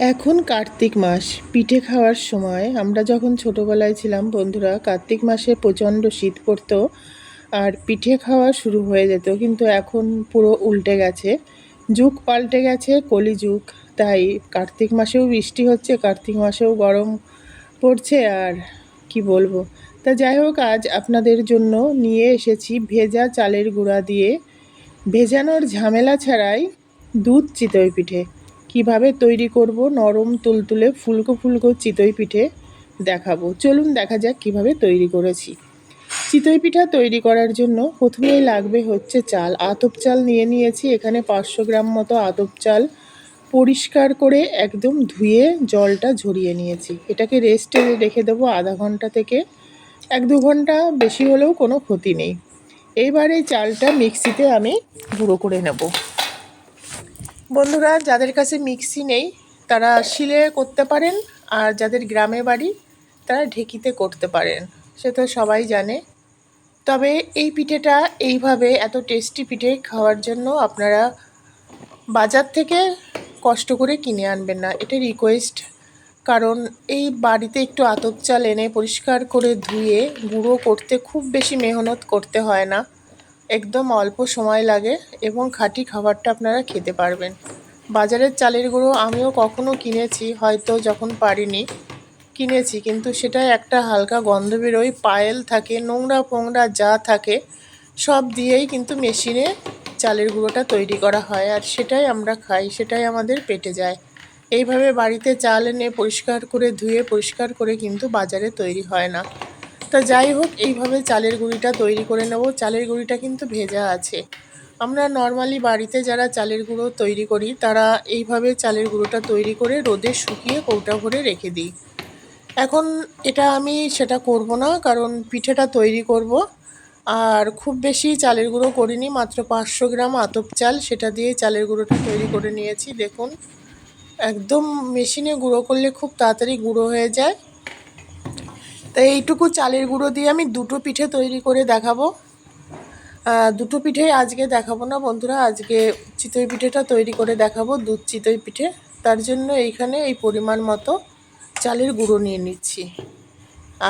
এখন কার্তিক মাস, পিঠে খাওয়ার সময়। আমরা যখন ছোটোবেলায় ছিলাম বন্ধুরা, কার্তিক মাসে প্রচণ্ড শীত পড়ত আর পিঠে খাওয়া শুরু হয়ে যেত, কিন্তু এখন পুরো উল্টে গেছে। যুগ পাল্টে গেছে, কলিযুগ। তাই কার্তিক মাসেও বৃষ্টি হচ্ছে, কার্তিক মাসেও গরম পড়ছে আর কি বলব। তা যাই হোক, আজ আপনাদের জন্য নিয়ে এসেছি ভেজা চালের গুঁড়া দিয়ে। ভেজানোর ঝামেলা ছাড়াই দুধ চিতই পিঠে। কীভাবে তৈরি করব নরম তুলতুলে ফুলকো ফুলকো চিতই পিঠে দেখাবো। চলুন দেখা যাক কীভাবে তৈরি করেছি। চিতই পিঠা তৈরি করার জন্য প্রথমেই লাগবে হচ্ছে চাল। আতপ চাল নিয়ে নিয়েছি, এখানে পাঁচশো গ্রাম মতো আতপ চাল পরিষ্কার করে একদম ধুয়ে জলটা ঝরিয়ে নিয়েছি। এটাকে রেস্টে রেখে দেবো আধা ঘণ্টা থেকে। এক দু ঘণ্টা বেশি হলেও কোনো ক্ষতি নেই। এইবার এই চালটা মিক্সিতে আমি গুঁড়ো করে নেব। বন্ধুরা, যাদের কাছে মিক্সি নেই, তারা শিলে করতে পারেন, আর যাদের গ্রামে বাড়ি, তারা ঢেকিতে করতে পারেন। সে তো সবাই জানে। তবে এই পিঠেটা এইভাবে এত টেস্টি পিঠে খাওয়ার জন্য আপনারা বাজার থেকে কষ্ট করে কিনে আনবেন না। এটা রিকোয়েস্ট কারণ এই বাড়িতে একটু আতপ চাল এনে পরিষ্কার করে ধুয়ে, গুঁড়ো করতে খুব বেশি মেহনত করতে হয় না। একদম অল্প সময় লাগে এবং খাঁটি খাবারটা আপনারা খেতে পারবেন। বাজারের চালের গুঁড়ো আমিও কখনো কিনেছি, হয়তো যখন পারিনি কিনেছি, কিন্তু সেটা একটা হালকা গন্ধ বেরোয়, পায়েল থাকে, নোংরা ফোংরা যা থাকে, সব দিয়েই কিন্তু মেশিনে চালের গুঁড়োটা তৈরি করা হয় আর সেটাই আমরা খাই, সেটাই আমাদের পেটে যায়। এইভাবে বাড়িতে চাল এনে পরিষ্কার করে, ধুয়ে পরিষ্কার করে কিন্তু বাজারে তৈরি হয় না। তা যাই হোক, এইভাবে চালের গুঁড়িটা তৈরি করে নেব। চালের গুঁড়িটা কিন্তু ভেজা আছে। আমরা নর্মালি বাড়িতে যারা চালের গুঁড়ো তৈরি করি, তারা এইভাবে চালের গুঁড়োটা তৈরি করে রোদে শুকিয়ে কৌটা ভরে রেখে দিই। এখন এটা আমি সেটা করব না, কারণ পিঠেটা তৈরি করব। আর খুব বেশি চালের গুঁড়ো করিনি, মাত্র পাঁচশো গ্রাম আতপ চাল, সেটা দিয়ে চালের গুঁড়োটা তৈরি করে নিয়েছি। দেখুন, একদম মেশিনে গুঁড়ো করলে খুব তাড়াতাড়ি গুঁড়ো হয়ে যায়। তো এইটুকু চালের গুঁড়ো দিয়ে আমি দুটো পিঠে তৈরি করে দেখাবো। দুটো পিঠে আজকে দেখাবো না বন্ধুরা, আজকে চিতই পিঠেটা তৈরি করে দেখাবো, দুধ চিতই পিঠে। তার জন্য এইখানে এই পরিমাণ মতো চালের গুঁড়ো নিয়ে নিচ্ছি।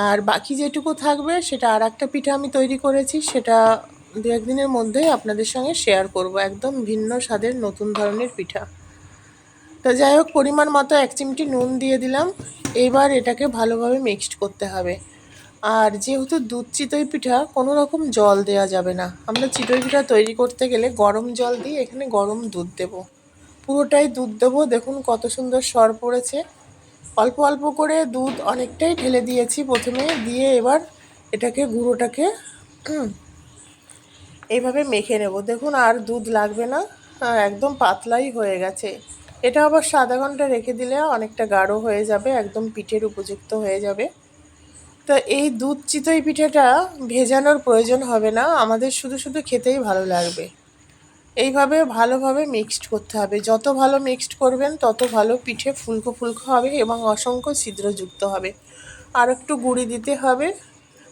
আর বাকি যেটুকু থাকবে, সেটা আর একটা পিঠে আমি তৈরি করেছি, সেটা দু একদিনের মধ্যেই আপনাদের সঙ্গে শেয়ার করব। একদম ভিন্ন স্বাদের, নতুন ধরনের পিঠা। তো যাই হোক, পরিমাণ মতো এক চিমটি নুন দিয়ে দিলাম। এবার এটাকে ভালোভাবে মিক্সড করতে হবে। আর যেহেতু দুধ চিতই পিঠা, কোনো রকম জল দেওয়া যাবে না। আমরা চিতই পিঠা তৈরি করতে গেলে গরম জল দিয়ে এখানে গরম দুধ দেব। পুরোটাই দুধ দেবো। দেখুন কত সুন্দর সর পড়েছে। অল্প অল্প করে দুধ অনেকটাই ঢেলে দিয়েছি প্রথমে। দিয়ে এবার এটাকে, গুঁড়োটাকে এইভাবে মেখে নেব। দেখুন আর দুধ লাগবে না। একদম পাতলাই হয়ে গেছে। এটা আবার আধা ঘণ্টা রেখে দিলে অনেকটা গাঢ় হয়ে যাবে, একদম পিঠের উপযুক্ত হয়ে যাবে। তো এই দুধ চিতই পিঠেটা ভেজানোর প্রয়োজন হবে না, আমাদের শুধু শুধু খেতেই ভালো লাগবে। এইভাবে ভালোভাবে মিক্সড করতে হবে। যত ভালো মিক্সড করবেন, তত ভালো পিঠে ফুলকো ফুলকো হবে এবং অসংখ্য ছিদ্রযুক্ত হবে। আর একটু গুঁড়ি দিতে হবে,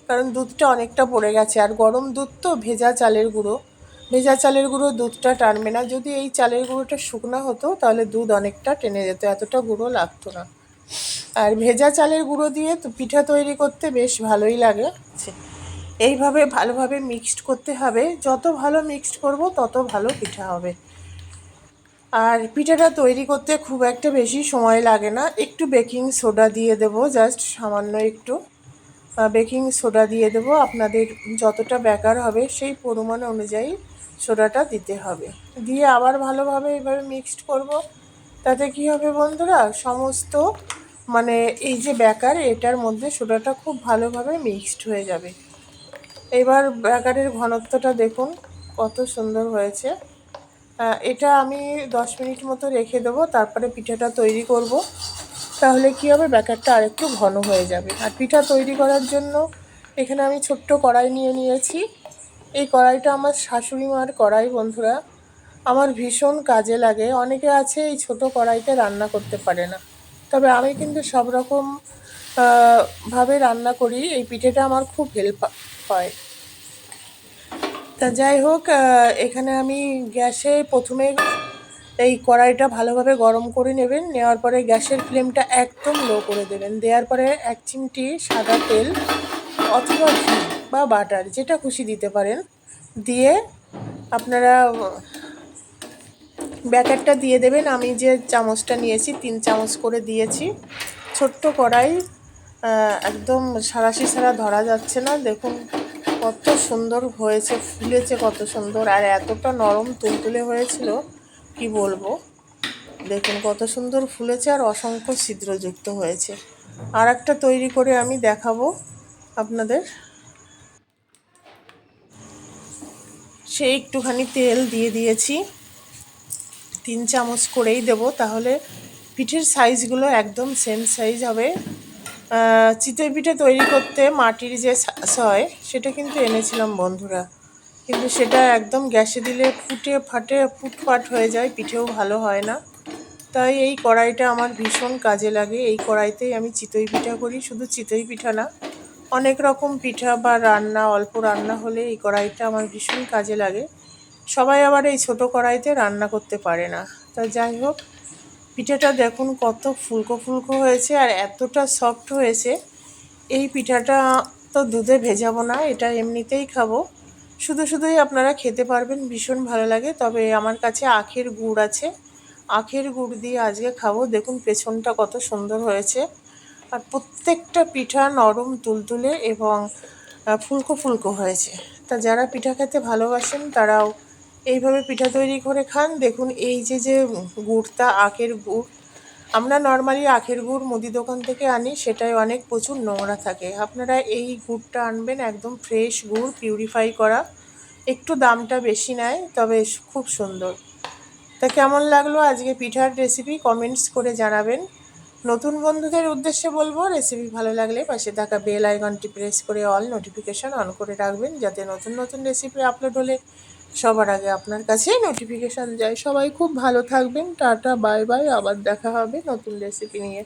কারণ দুধটা অনেকটা পড়ে গেছে। আর গরম দুধ তো ভেজা চালের গুঁড়ো। ভেজা চালের গুঁড়ো দুধটা টানবে না। যদি এই চালের গুঁড়োটা শুকনো হতো, তাহলে দুধ অনেকটা টেনে যেত, এতটা গুঁড়ো লাগতো না। আর ভেজা চালের গুঁড়ো দিয়ে তো পিঠা তৈরি করতে বেশ ভালোই লাগে। এইভাবে ভালোভাবে মিক্সড করতে হবে। যত ভালো মিক্সড করব, তত ভালো পিঠা হবে। আর পিঠাটা তৈরি করতে খুব একটা বেশি সময় লাগে না। একটু বেকিং সোডা দিয়ে দেব জাস্ট সামান্য একটু। বেকিং সোডা দিয়ে দেব। আপনাদের যতটা বেকার হবে, সেই পরিমাণ অনুযায়ী সোডাটা দিতে হবে। দিয়ে আবার ভালোভাবে এইভাবে মিক্সড করব। তাতে কি হবে বন্ধুরা? সমস্ত মানে এই যে ব্যাকার এটার মধ্যে সোডাটা খুব ভালোভাবে মিক্সড হয়ে যাবে। এবার ব্যাকারের ঘনত্বটা দেখুন, কত সুন্দর হয়েছে। এটা আমি দশ মিনিট মতো রেখে দেবো, তারপরে পিঠাটা তৈরি করব। তাহলে কি হবে? ব্যাকারটা আরেকটু ঘন হয়ে যাবে। আর পিঠা তৈরি করার জন্য এখানে আমি ছোট্ট কড়াই নিয়ে নিয়েছি। এই কড়াইটা আমার শাশুড়ি মার কড়াই, বন্ধুরা। আমার ভীষণ কাজে লাগে। অনেকে আছে এই ছোট কড়াইতে রান্না করতে পারে না। তবে আমি কিন্তু সব রকম ভাবে রান্না করি। এই পিঠেটা আমার খুব হেল্প হয়। তা যাই হোক এখানে আমি গ্যাসে প্রথমে এই কড়াইটা ভালোভাবে গরম করে নেবেন। নেওয়ার পরে গ্যাসের ফ্লেমটা একদম লো করে দেবেন। দেওয়ার পরে এক চিমটি সাদা তেল অথবা ঘি বা বাটার, যেটা খুশি দিতে পারেন। দিয়ে আপনারা ব্যাটারটা দিয়ে দেবেন। আমি যে চামচটা নিয়েছি, তিন চামচ করে দিয়েছি। ছোট্ট কড়াই একদম সারাশি সারা ধরা যাচ্ছে না। দেখুন কত সুন্দর হয়েছে, ফুলেছে কত সুন্দর। আর এতটা নরম তুলতুলে হয়েছিল, কি বলব? দেখুন কত সুন্দর ফুলেছে আর অসংখ্য ছিদ্রযুক্ত হয়েছে। আর একটা তৈরি করে আমি দেখাবো আপনাদের। সে একটুখানি তেল দিয়ে দিয়েছি। তিন চামচ করেই দেব, তাহলে পিঠের সাইজগুলো একদম সেম সাইজ হবে। চিতই পিঠে তৈরি করতে মাটির যে হয়, সেটা কিন্তু এনেছিলাম বন্ধুরা। কিন্তু সেটা একদম গ্যাসে দিলে ফুটে ফাটে ফুটফাট হয়ে যায়, পিঠেও ভালো হয় না। তাই এই কড়াইটা আমার ভীষণ কাজে লাগে। এই কড়াইতেই আমি চিতই পিঠা করি, শুধু চিতই পিঠা না। অনেক রকম পিঠা বা রান্না, অল্প রান্না হলে এই কড়াইটা আমার ভীষণ কাজে লাগে। সবাই আবার এই ছোট কড়াইতে রান্না করতে পারে না। তা যাই হোক, পিঠাটা দেখুন কত ফুলকো ফুলকো হয়েছে আর এতটা সফট হয়েছে। এই পিঠাটা তো দুধে ভেজাবো না, এটা এমনিতেই খাব। শুধু শুধুই আপনারা খেতে পারবেন, ভীষণ ভালো লাগে। তবে আমার কাছে আখের গুড় আছে। আখের গুড় দিয়ে আজকে খাব। দেখুন পেছনটা কত সুন্দর হয়েছে। আর প্রত্যেকটা পিঠা নরম তুলতুলে এবং ফুলকো ফুলকো হয়েছে। তা যারা পিঠা খেতে ভালোবাসেন, তারাও এইভাবে পিঠা তৈরি করে খান। দেখুন, এই যে যে গুড়টা, আখের গুড়, আমরা নর্মালি আখের গুড় মুদি দোকান থেকে আনি সেটাই অনেক প্রচুর নোংরা থাকে। আপনারা এই গুড়টা আনবেন, একদম ফ্রেশ গুড়, পিউরিফাই করা। একটু দামটা বেশি নেয়, তবে খুব সুন্দর। তা কেমন লাগল আজকে পিঠার রেসিপি? কমেন্টস করে জানাবেন। নতুন বন্ধুদের উদ্দেশ্যে বলব রেসিপি ভালো লাগলে পাশে থাকা বেল আইকনটি প্রেস করে অল নোটিফিকেশান অন করে রাখবেন, যাতে নতুন নতুন রেসিপি আপলোড হলে সবার আগে আপনার কাছে নোটিফিকেশান যায়। সবাই খুব ভালো থাকবেন, টাটা বাই বাই আবার দেখা হবে নতুন রেসিপি নিয়ে।